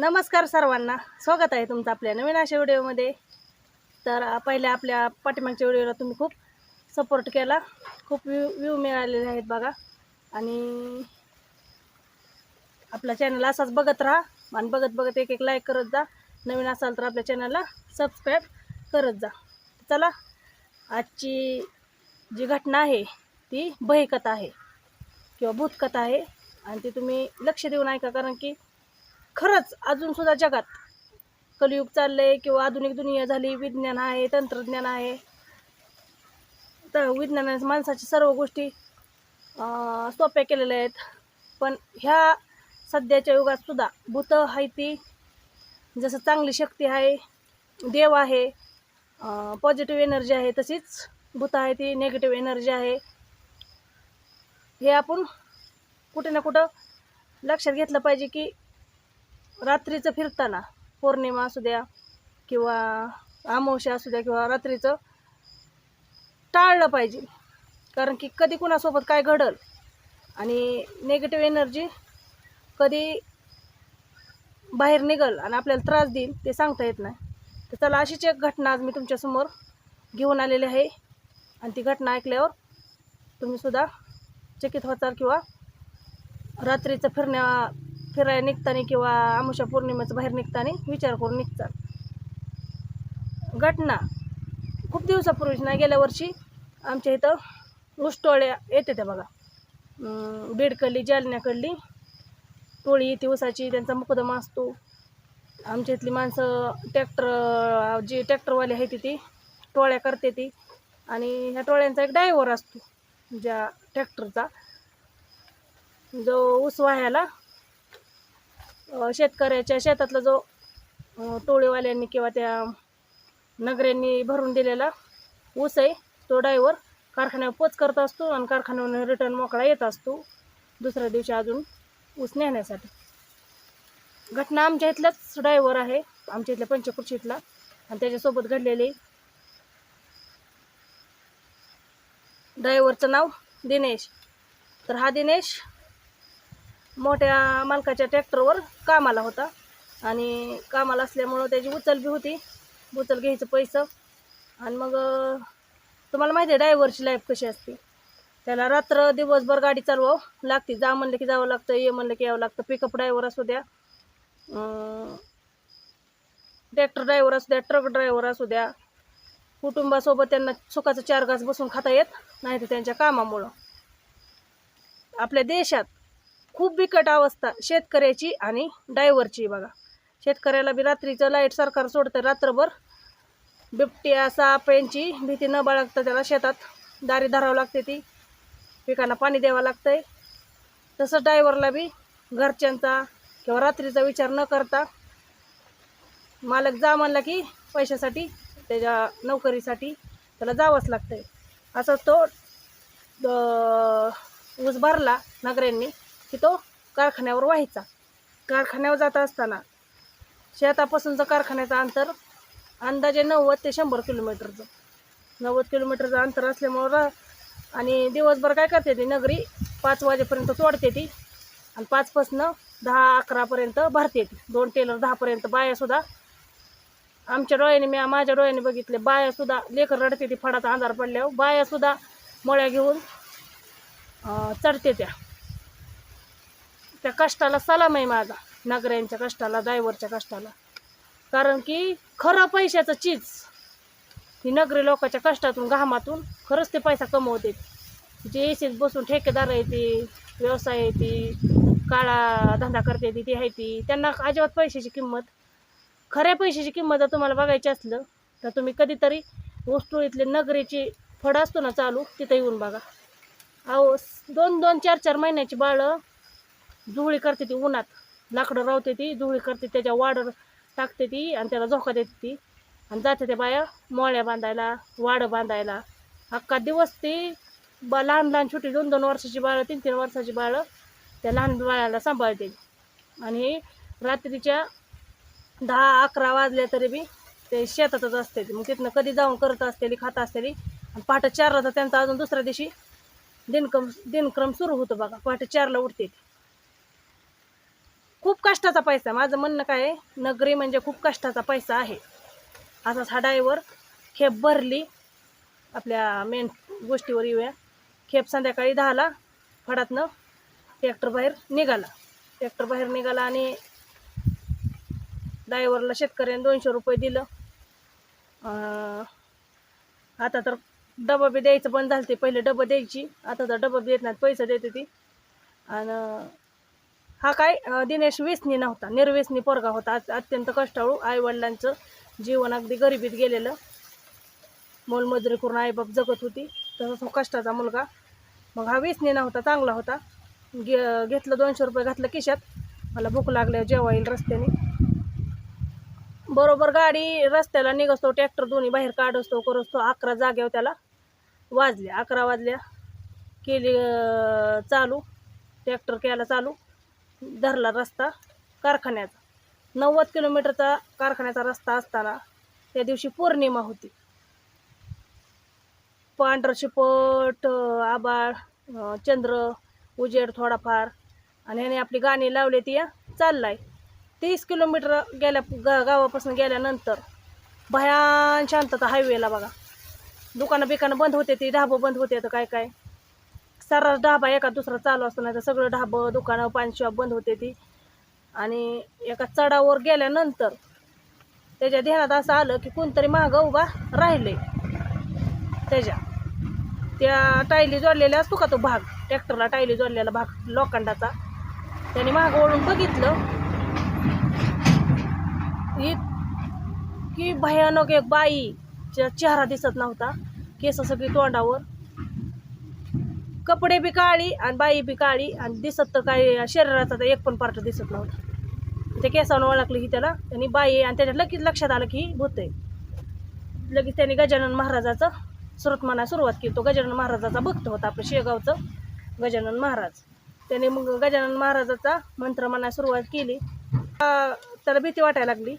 नमस्कार सर्वांना. स्वागत आहे तुमचं आपल्या नवीन अशा व्हिडिओमध्ये. तर पहिल्या आपल्या पाठीमागच्या व्हिडिओला तुम्ही खूप सपोर्ट केला. खूप व्ह्यू व्यू मिळालेले आहेत बघा. आणि आपला चॅनल असाच बघत राहा आणि बघत बघत एक एक लाईक करत जा. नवीन असाल तर आपल्या चॅनलला सबस्क्राईब करत जा. चला आजची जी घटना आहे ती भयकथा आहे किंवा भूतकथा आहे. आणि ती तुम्ही लक्ष देऊन ऐका कारण की खरंच अजून सुद्धा जगात कलियुग चाललंय किंवा आधुनिक दुनिया झाली विज्ञान आहे तंत्रज्ञान आहे. तर विज्ञानाने माणसाच्या सर्व गोष्टी सोप्या केलेल्या आहेत. पण ह्या सध्याच्या युगात सुद्धा भूत आहे ती. जसं चांगली शक्ती आहे देव आहे पॉझिटिव्ह एनर्जी आहे तशीच भूत आहे ती नेगेटिव्ह एनर्जी आहे. हे आपण कुठे ना कुठं लक्षात घेतलं पाहिजे की रात्रीचं फिरताना पौर्णिमा असू द्या किंवा अमावस्या असू द्या किंवा रात्रीचं टाळलं पाहिजे. कारण की कधी कुणासोबत काय घडल आणि नेगेटिव्ह एनर्जी कधी बाहेर निघल आणि आपल्याला त्रास देईल ते सांगता येत नाही. तर चला अशीच एक घटना आज मी तुमच्यासमोर घेऊन आलेली आहे. आणि ती घटना ऐकल्यावर तुम्हीसुद्धा चकित होताल किंवा रात्रीचं फिरण्या फिरायला निघताना किंवा आमुषा पौर्णिमेचं बाहेर निघताना विचार करून निघतात. घटना. खूप दिवसापूर्वीच नाही गेल्या वर्षी आमच्या इथं ऊसटोळ्या येते त्या बघा. बीडकडली जालन्याकडली टोळी येते ऊसाची त्यांचा मुकदमा असतो. आमच्या इथली माणसं ट्रॅक्टर जी ट्रॅक्टरवाली आहे ती टोळ्या करते ती. आणि ह्या टोळ्यांचा एक ड्रायव्हर असतो ज्या ट्रॅक्टरचा. जो ऊस वाह्याला शेतकऱ्याच्या शेतातला जो टोळीवाल्यांनी किंवा त्या नगऱ्यांनी भरून दिलेला ऊस आहे तो डायवर कारखान्यावर पोच करत असतो आणि कारखान्यावर रिटर्न मोकळा येत असतो. दुसऱ्या दिवशी अजून ऊस नेण्यासाठी. घटना आमच्या इथलाच ड्रायव्हर आहे आमच्या इथल्या पंचकृषीतला आणि त्याच्यासोबत घडलेली ड्रायव्हरचं नाव दिनेश. तर हा दिनेश मोठ्या मालकाच्या ट्रॅक्टरवर कामाला होता. आणि कामाला असल्यामुळं त्याची उचल बी होती. उचल घ्यायचं पैसं. आणि मग तुम्हाला माहिती आहे ड्रायव्हरची लाईफ कशी असते. त्याला रात्र दिवसभर गाडी चालवावं लागते. जा म्हणलं की जावं लागतं ये म्हणलं की यावं लागतं. पिकअप ड्रायव्हर असू द्या ट्रॅक्टर ड्रायव्हर असू द्या ट्रक ड्रायव्हर असू द्या. कुटुंबासोबत त्यांना सुखाचं चार घास बसून खाता येत नाही तर त्यांच्या कामामुळं. आपल्या देशात खूप बिकट अवस्था शेतकऱ्याची आणि डायव्हरची बघा. शेतकऱ्याला बी रात्रीचं लाइट सरकार सोडतं रात्रभर बिबट्या साप यांची भीती न बाळगता त्याला शेतात दारी धरावं लागते ती. पिकांना पाणी द्यावं लागतंय. तसं डायव्हरला बी घरच्यांचा किंवा रात्रीचा विचार न करता मालक जा म्हणला की पैशासाठी त्याच्या नोकरीसाठी त्याला जावंच लागतंय. असं तो ऊस भरला नगऱ्यांनी की तो कारखान्यावर व्हायचा. कारखान्यावर जात असताना शेतापासूनचं कारखान्याचं अंतर अंदाजे नव्वद ते शंभर किलोमीटरचं. नव्वद किलोमीटरचं अंतर असल्यामुळं आणि दिवसभर काय करते ती? नगरी पाच वाजेपर्यंत तोडते ती आणि पाचपासनं दहा अकरापर्यंत भरते ती. दोन टेलर दहापर्यंत बायासुद्धा आमच्या डोळ्याने मी माझ्या डोळ्याने बघितले बायासुद्धा लेकर रडते ती फडाचा अंधार पडल्यावर. बायासुद्धा मळ्या घेऊन चढते त्या. त्या कष्टाला सलाम आहे माझा नगऱ्यांच्या कष्टाला ड्रायव्हरच्या कष्टाला. कारण की खरं पैशाचं चीज. ही नगरी लोकांच्या कष्टातून घामातून खरंच ते पैसा कमवते. जे एसीत बसून ठेकेदार आहे ते व्यवसाय आहे ती काळा धंदा करते ती ती आहे ती त्यांना अजिबात पैशाची किंमत खऱ्या पैशाची किंमत जर तुम्हाला बघायची असलं तर तुम्ही कधीतरी वस्तू इथले नगरीची फड असतो ना चालू तिथं येऊन बघा. अहो दोन दोन चार चार महिन्याची बाळं जुळी करते ती उन्हात. लाकडं रावते ती जुळी करते त्याच्या वाडर टाकते ती आणि त्याला झोका देते ती. आणि जाते त्या बाया मोळ्या बांधायला वाडं बांधायला. अख्खा दिवस ती बा लहान लहान छोटी दोन दोन वर्षाची बाळं तीन तीन वर्षाची बाळं त्या लहान बाळाला सांभाळते. आणि रात्रीच्या दहा अकरा वाजल्या तरी बी ते शेतातच असते मग तिथनं कधी जाऊन करत असतेली खात असतेली आणि पहाटे चारला तर त्यांचा अजून दुसऱ्या दिवशी दिनक्रम दिनक्रम सुरू होतो बघा. पहाटे चारला उठते ती. खूप कष्टाचा पैसा. माझं म्हणणं काय आहे? नगरी म्हणजे खूप कष्टाचा पैसा आहे. असाच हा डायवर खेप भरली. आपल्या मेन गोष्टीवर येऊया. खेप संध्याकाळी दहाला फडातनं ट्रॅक्टर बाहेर निघाला. ट्रॅक्टर बाहेर निघाला आणि ड्रायव्हरला शेतकऱ्याने दोनशे रुपये दिलं. आता तर डबा बी द्यायचं बंद झालं ते पहिले डबं द्यायची. आता तर डबा बी देत नाहीत. पैसे देते ती. आणि हा काय दिनेश व्यसनी नव्हता निर्व्यसनी पोरगा होता. अत्यंत कष्टाळू आईवडिलांचं जीवन अगदी गरिबीत गेलेलं. मोलमजुरी करून आईबाप जगत होती. तसंच तो कष्टाचा मुलगा. मग हा व्यसनी नव्हता चांगला होता. घे घेतलं दोनशे रुपये घातलं किशात मला भूक लागल्या जेव्हा येईल रस्त्याने. बरोबर गाडी रस्त्याला निघसतो ट्रॅक्टर दोन्ही बाहेर काढसतो करसतो. अकरा जागेवर त्याला. वाजल्या अकरा वाजल्या. केली चालू. ट्रॅक्टर केला चालू. धरला रस्ता कारखान्याचा. नव्वद किलोमीटरचा कारखान्याचा रस्ता असताना त्या दिवशी पौर्णिमा होती. पांढर शिपट आबाळ चंद्र उजेड थोडाफार आणि ह्याने आपली गाणी लावली ती चाललाय. तीस किलोमीटर गेल्या गा गावापासून गेल्यानंतर भयान शांतता हायवेला बघा. दुकानं बिकानं बंद होते ती ढाबं बंद होते तर काय काय सर्रास ढाबा एका दुसरा चालू असतो नाही तर सगळं ढाबं दुकानं पानशॉप बंद होते ती. आणि एका चढावर गेल्यानंतर त्याच्या ध्यानात असं आलं की कोणतरी मागं उभा राहिले त्याच्या. त्या टायली जोडलेल्या असतो का तो भाग? ट्रॅक्टरला टायली जोडलेला भाग लोखंडाचा. त्याने मागं ओळून बघितलं. इतकी भयानक एक बाईचा चेहरा दिसत नव्हता. केस सगळी तोंडावर. कपडे बी काळी आणि बाई बी काळी आणि दिसत तर काही शरीराचा तर एक पण पार्ट दिसत नव्हता. त्या केसानं ओळखलं की त्याला. आणि बाई आणि त्याच्या लगेच लक्षात आलं की भूत आहे. लगेच त्याने गजानन महाराजाचं सुरत म्हणा सुरुवात केली. तो गजानन महाराजाचा भक्त होता आपलं शेगावचं गजानन महाराज. त्याने मग गजानन महाराजाचा मंत्र म्हणा सुरुवात केली. त्याला भीती वाटायला लागली.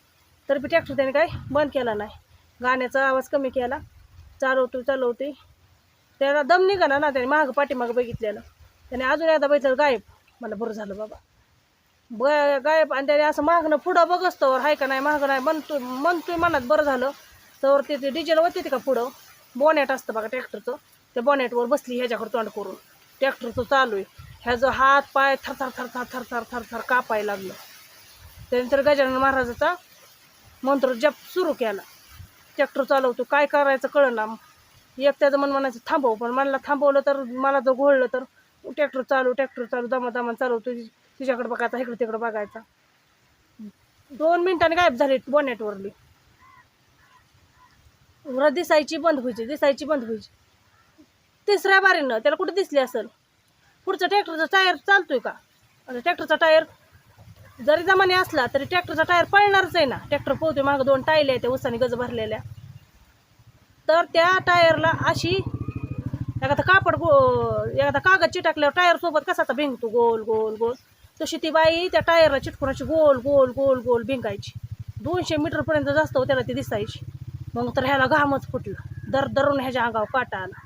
तर बी ट्रॅक्टर त्याने काय बंद केला नाही. गाण्याचा आवाज कमी केला. चालवतो चालवते त्याला दम निघाला ना त्याने मागं पाठीमागं बघितलेलं. त्याने अजून एकदा बघितलं गायब. मला बरं झालं बाबा. ब गायब. आणि त्याने असं मागणं पुढं बघच तर हाय का नाही मागं नाही म्हणतो म्हणतोय मनात बरं झालं. तर ते डिझेल होते का पुढं? बॉनेट असतं बघा ट्रॅक्टरचं त्या बॉनेटवर बसली ह्याच्याकडे तोंड करून. ट्रॅक्टरचं चालू आहे. ह्याचं हात पाय थर थर थर थार थरथर थर थरथर थर कापायला लागलं. त्यानंतर गजानन महाराजाचा मंत्र जप सुरू केला. ट्रॅक्टर चालवतो. काय करायचं कळना. एक त्याचं मन म्हणायचं थांबव पण मला थांबवलं तर मला जर घोळलं तर ट्रॅक्टर चालू ट्रॅक्टर चालू दमा दमा तुझी तिच्याकडे बघायचा इकडे तिकडे बघायचा. दोन मिनिटांनी गायब झाली बॉनेटवरली. वर दिसायची बंद व्हायची दिसायची बंद व्हायची. तिसऱ्या बारीनं त्याला कुठे दिसली असेल? पुढचा ट्रॅक्टरचा टायर चालतोय का? आणि ट्रॅक्टरचा टायर जरी जमाने असला तरी ट्रॅक्टरचा टायर पळणारच आहे ना. ट्रॅक्टर पोहतोय मागं दोन टायले आहेत त्या उसाने गज भरलेल्या. तर त्या टायरला अशी एखादा कापड गो एखादा कागद चिटाकल्यावर टायरसोबत कसाचा भिंगतो? गोल गोल गोल. तशी ती बाई त्या टायरला चिटकून अशी गोल गोल गोल गोल भिंगायची. दोनशे मीटरपर्यंत जास्त हो त्याला ती दिसायची. मग तर ह्याला घामच फुटलं. दर दरून ह्याच्या अंगावर काटा आला.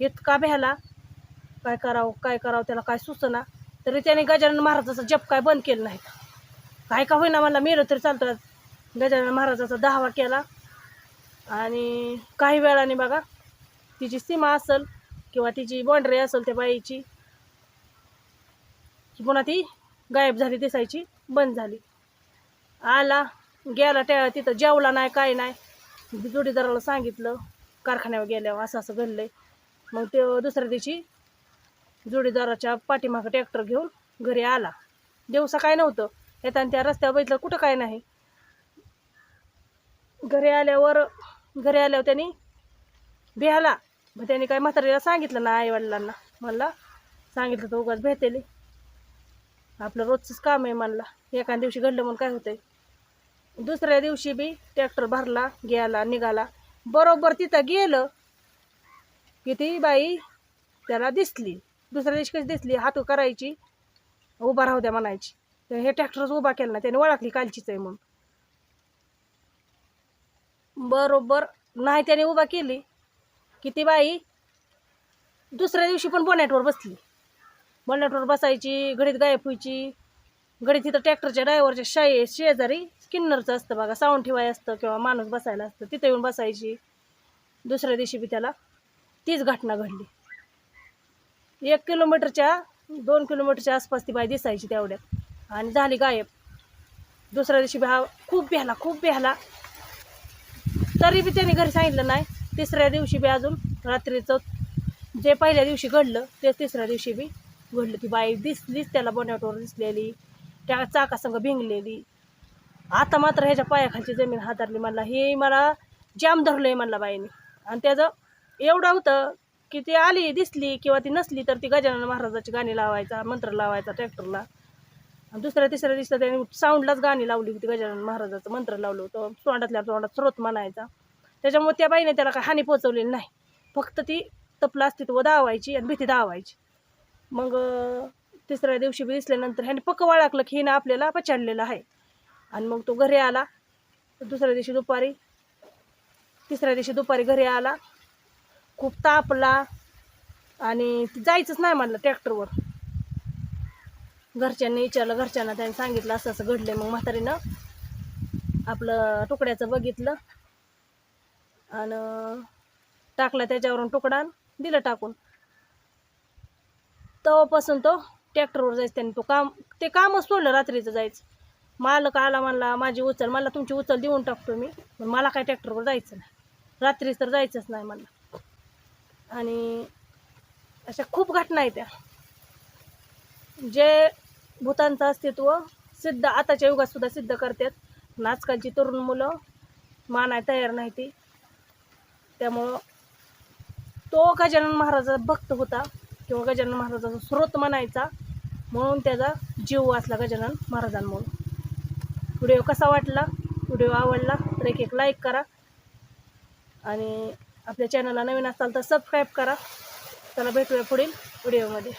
इतका भ्याला. काय करावं काय करावं त्याला काय सुचना. तरी त्याने गजानन महाराजाचा जप काय बंद केलं नाही. काय का होईना मला मेलं तरी चालतं. गजानन महाराजाचा दहावा केला. आणि काही वेळाने बघा तिची सीमा असेल किंवा तिची बाँड्री असेल त्या बाईची की पुन्हा ती गायब झाली दिसायची बंद झाली. आला गेला त्या तिथं जेवला नाही काय नाही. जोडीदाराला सांगितलं कारखान्यावर गेल्यावर असं असं घडलंय. मग ते दुसऱ्या दिवशी जोडीदाराच्या पाठीमागं ट्रॅक्टर घेऊन घरी आला. दिवसा काय नव्हतं. येताना त्या रस्त्यावर बघितलं कुठं काय नाही. घरी आल्यावर घरी आल्यावर त्यांनी बिहाला मग त्यांनी काय म्हातारीला सांगितलं ना आईवडिलांना. म्हणला सांगितलं तर उगाच भेटेल. आपलं रोजचंच काम आहे म्हणला. एका दिवशी घडलं म्हणून काय होतंय? दुसऱ्या दिवशी बी ट्रॅक्टर भरला गेला निघाला. बरोबर तिथं गेलं की ती बाई त्याला दिसली. दुसऱ्या दिवशी कशी दिसली? हात करायची उभा राहू द्या म्हणायची. तर हे ट्रॅक्टरच उभा केला ना त्याने ओळखली कालचीच आहे म्हणून. बरोबर. नाही त्याने उभा केली की ती बाई दुसऱ्या दिवशी पण बोनॅटवर बसली. बोनॅटवर बसायची घडीत गायब व्हायची. घडीत तिथं ट्रॅक्टरच्या ड्रायव्हरच्या शाई शेजारी स्किन्नरचं असतं बघा साऊंड ठेवाय असतं किंवा माणूस बसायला असतं तिथं येऊन बसायची. दुसऱ्या दिवशी बी त्याला तीच घटना घडली. एक किलोमीटरच्या दोन किलोमीटरच्या आसपास ती बाई दिसायची तेवढ्यात आणि झाली गायब. दुसऱ्या दिवशी बी हा खूप बिहाला खूप बिहाला तरी बी त्याने घरी सांगितलं नाही. तिसऱ्या दिवशी बी अजून रात्रीचं जे पहिल्या दिवशी घडलं ते तिसऱ्या दिवशी बी घडलं. ती बाई दिसलीच त्याला बोनेटवर दिसलेली त्या चाकासंग भिंगलेली. आता मात्र ह्याच्या पायाखालची जमीन हातारली म्हणला हे मला जाम धरलंय म्हणला बाईने. आणि त्याचं एवढं होतं की ती आली दिसली किंवा ती नसली तर ती गजानन महाराजाची गाणी लावायचा मंत्र लावायचा ट्रॅक्टरला दुसऱ्या तिसऱ्या दिवसात त्याने साऊंडलाच गाणी लावली होती गजानन महाराजाचं मंत्र लावलं होतं. तोंडातल्या तोंडात स्रोत म्हणायचा. त्याच्यामुळे त्या बाईने त्याला काही हानी पोचवलेली नाही. फक्त ती तपलं अस्तित्व दावायची आणि भीती दावायची. मग तिसऱ्या दिवशी बी दिसल्यानंतर ह्याने पक्क वाळखलं की हिनं आपल्याला पछाडलेलं आहे. आणि मग तो घरी आला. दुसऱ्या दिवशी दुपारी तिसऱ्या दिवशी दुपारी घरी आला. खूप तापला. आणि ती जायचंच नाही म्हणलं ट्रॅक्टरवर. घरच्यांनी विचारलं घरच्यांना त्यांनी सांगितलं असं असं घडलंय. मग म्हातारीनं आपलं तुकड्याचं बघितलं आणि टाकला त्याच्यावरून तुकडा दिलं टाकून. तेव्हापासून तो ट्रॅक्टरवर जायचं त्यांनी. तो काम ते कामच सोडलं रात्रीचं जायचं. मालक आला म्हणला माझी उचल मला तुमची उचल देऊन टाकतो मी. पण मला काय ट्रॅक्टरवर जायचं नाही. रात्रीच तर जायचंच नाही मला आणि अशा खूप घटना आहेत त्या. जे भूतांचं अस्तित्व सिद्ध आताच्या युगात सुद्धा सिद्ध करतात. पण आजकालची तरुण मुलं मानाय तयार नाही ती त्यामुळं तो गजानन महाराजाचा भक्त होता किंवा गजानन महाराजाचा स्रोत म्हणायचा. म्हणून त्याचा जीव वाचला गजानन महाराजांमुळं. व्हिडिओ कसा वाटला? व्हिडिओ आवडला तर एक एक लाईक करा. आणि आपल्या चॅनलला नवीन असाल तर सबस्क्राईब करा. त्याला भेटूया पुढील व्हिडिओमध्ये